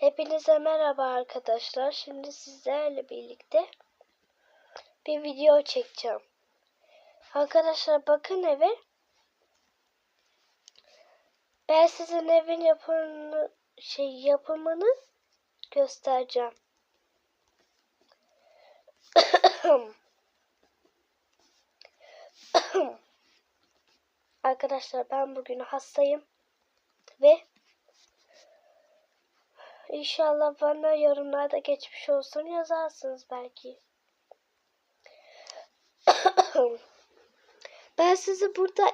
Hepinize merhaba arkadaşlar. Şimdi sizlerle birlikte bir video çekeceğim. Arkadaşlar bakın eve. Ben sizin evin yapımını şey yapımını göstereceğim. Arkadaşlar ben bugün hastayım ve İnşallah bana yorumlarda geçmiş olsun yazarsınız belki. ben sizi burada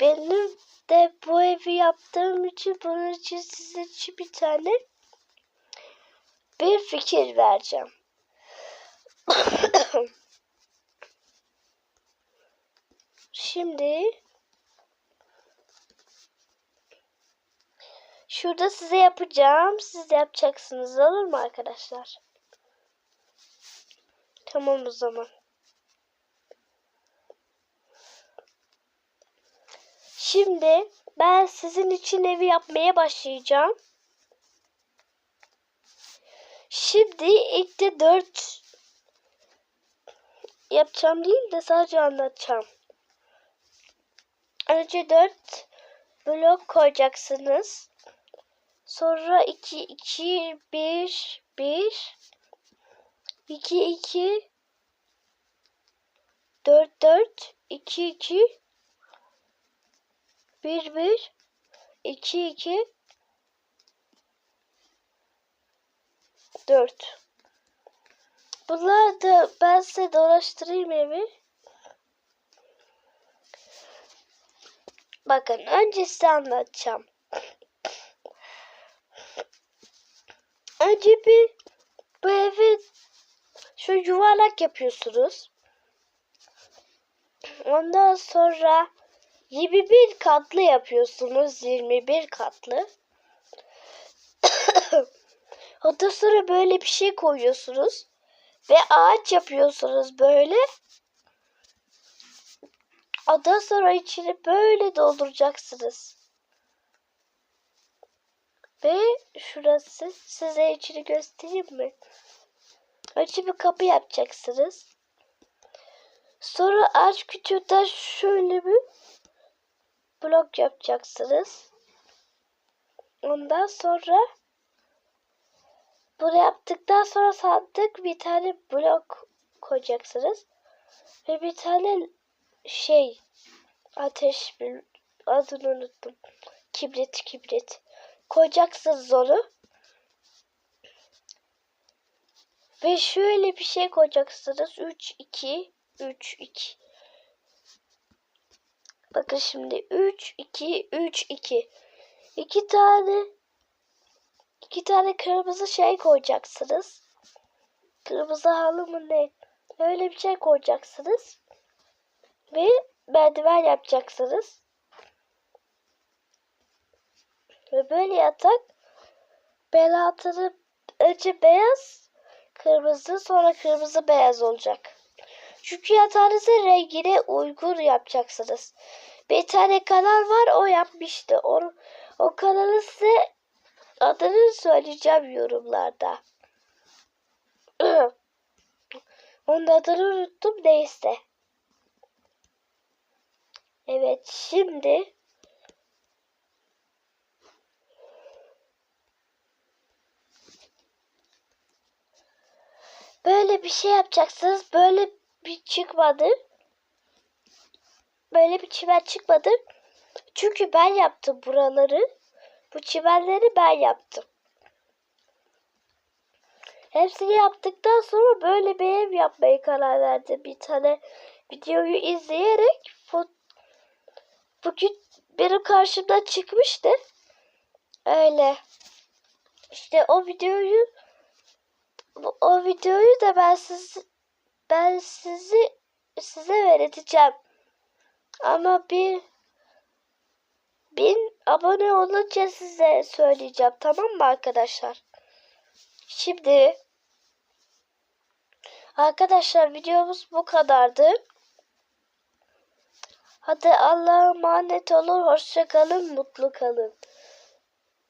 benim de bu evi yaptığım için bunun için size için bir tane bir fikir vereceğim. Şimdi Şurada size yapacağım. Siz de yapacaksınız. Olur mu arkadaşlar? Tamam o zaman. Şimdi ben sizin için evi yapmaya başlayacağım. Şimdi ilk de dört yapacağım değil de sadece anlatacağım. Önce dört blok koyacaksınız. Sonra 2 2 1 1 2 2 4 4 2 2 1 1 2 2 4 Bunlar da ben size dolaştırayım evi. Bakın önce size anlatacağım. Önce bir bu evi şu yuvarlak yapıyorsunuz. Ondan sonra 21 katlı yapıyorsunuz. 21 katlı. Ondan sonra böyle bir şey koyuyorsunuz. Ve ağaç yapıyorsunuz böyle. Ondan sonra içini böyle dolduracaksınız. Ve şurası size içini göstereyim mi? Önce bir kapı yapacaksınız. Sonra ağaç kütüğünden şöyle bir blok yapacaksınız. Ondan sonra bunu yaptıktan sonra sandık bir tane blok koyacaksınız. Ve bir tane şey ateş bir adını unuttum. Kibrit kibrit koyacaksınız onu. Ve şöyle bir şey koyacaksınız. 3 2 3 2 Bakın şimdi 3 2 3 2 iki tane iki tane kırmızı şey koyacaksınız. Kırmızı halı mı ne? Öyle bir şey koyacaksınız. Ve merdiven yapacaksınız. Ve böyle yatak bel altını önce beyaz kırmızı sonra kırmızı beyaz olacak. Çünkü yatağınızın rengine uygun yapacaksınız. Bir tane kanal var o yapmıştı. O, o kanalı size adını söyleyeceğim yorumlarda. Onun adını unuttum neyse. Evet şimdi Böyle bir şey yapacaksınız. Böyle bir çıkmadı. Böyle bir çimen çıkmadı. Çünkü ben yaptım buraları. Bu çimenleri ben yaptım. Hepsini yaptıktan sonra böyle bir ev yapmaya karar verdim. Bir tane videoyu izleyerek bugün benim karşımda çıkmıştı. Öyle. İşte o videoyu o videoyu da ben siz ben sizi size öğreteceğim. Ama bir bin abone olunca size söyleyeceğim. Tamam mı arkadaşlar? Şimdi arkadaşlar videomuz bu kadardı. Hadi Allah'a emanet olun. Hoşça kalın. Mutlu kalın.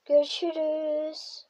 Görüşürüz.